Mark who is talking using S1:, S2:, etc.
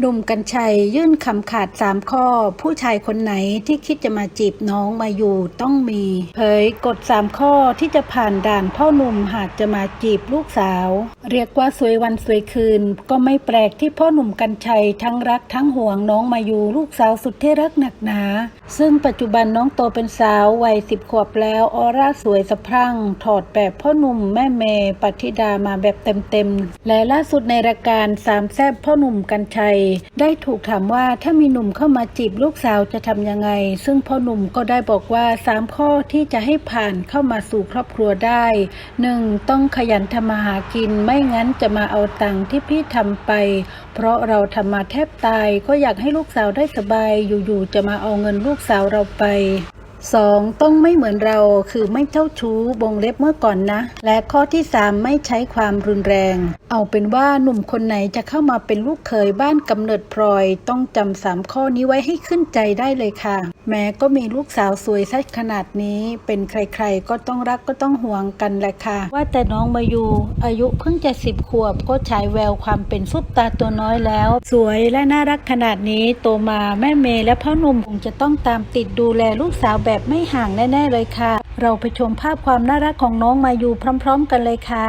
S1: หนุ่มกัญชัยยื่นคำขาดสามข้อ ผู้ชายคนไหนที่คิดจะมาจีบน้องมาอยู่ต้องมีเผยกฎสามข้อที่จะผ่านด่านพ่อหนุ่มหากจะมาจีบลูกสาว เรียกว่าสวยวันสวยคืน ก็ไม่แปลกที่พ่อหนุ่มกัญชัยทั้งรักทั้งห่วงน้องมาอยู่ลูกสาวสุดที่รักหนักหนา ซึ่งปัจจุบันน้องโตเป็นสาววัยสิบขวบแล้วออร่าสวยสะพรั่ง ถอดแบบพ่อหนุ่มแม่เมย์ปัทิดามาแบบเต็มๆและล่าสุดในรายการสามแซบพ่อหนุ่มกัญชัยได้ถูกถามว่าถ้ามีหนุ่มเข้ามาจีบลูกสาวจะทำยังไง ซึ่งพ่อหนุ่มก็ได้บอกว่าสามข้อที่จะให้ผ่านเข้ามาสู่ครอบครัวได้ 1. ต้องขยันทำมาหากินไม่งั้นจะมาเอาตังค์ที่พี่ทำไป เพราะเราทำมาแทบตายก็อยากให้ลูกสาวได้สบายอยู่ๆจะมาเอาเงินลูกสาวเราไป 2. ต้องไม่เหมือนเราคือไม่เจ้าชู้บงเล็บเมื่อก่อนนะ และข้อที่ 3 ไม่ใช้ความรุนแรง เอาเป็นว่าหนุ่มคนไหนจะเข้ามาเป็นลูกเขยบ้านกำเนิดพลอย ต้องจำสามข้อนี้ไว้ให้ขึ้นใจได้เลยค่ะ แม้ก็มีลูกสาวสวยสักขนาดนี้เป็นใครๆ ก็ต้องรักก็ต้องห่วงกันแหละค่ะ ว่าแต่น้องมาอยู่อายุเพิ่งจะสิบขวบก็ฉายแววความเป็นซุปตาตัวน้อยแล้ว สวยและน่ารักขนาดนี้โตมาแม่เมย์และพ่อหนุ่มคงจะต้องตามติดดูแลลูกสาวแบบไม่ห่างแน่ๆเลยค่ะ เราไปชมภาพความน่ารักของน้องมาอยู่พร้อม ๆ กันเลยค่ะ